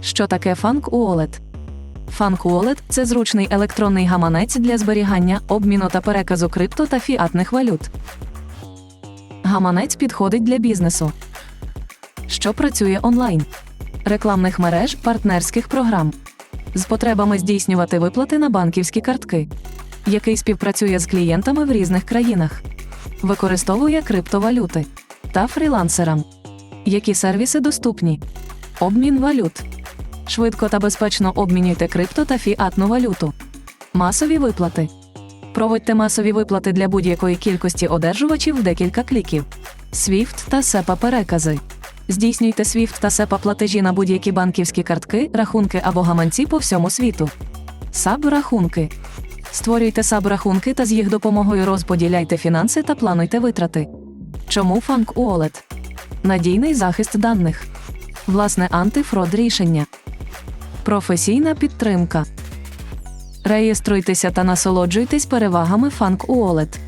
Що таке Funk Wallet? Funk Wallet – це зручний електронний гаманець для зберігання, обміну та переказу крипто та фіатних валют. Гаманець підходить для бізнесу, що працює онлайн, рекламних мереж, партнерських програм, з потребами здійснювати виплати на банківські картки, який співпрацює з клієнтами в різних країнах, використовує криптовалюти та фрілансерам. Які сервіси доступні? Обмін валют. Швидко та безпечно обмінюйте крипто та фіатну валюту. Масові виплати. Проводьте масові виплати для будь-якої кількості одержувачів в декілька кліків. SWIFT та SEPA перекази. Здійснюйте SWIFT та SEPA платежі на будь-які банківські картки, рахунки або гаманці по всьому світу. САБ-рахунки. Створюйте САБ-рахунки та з їх допомогою розподіляйте фінанси та плануйте витрати. Чому Funk Wallet? Надійний захист даних. Власне антифрод рішення. Професійна підтримка. Реєструйтеся та насолоджуйтесь перевагами Funk Wallet.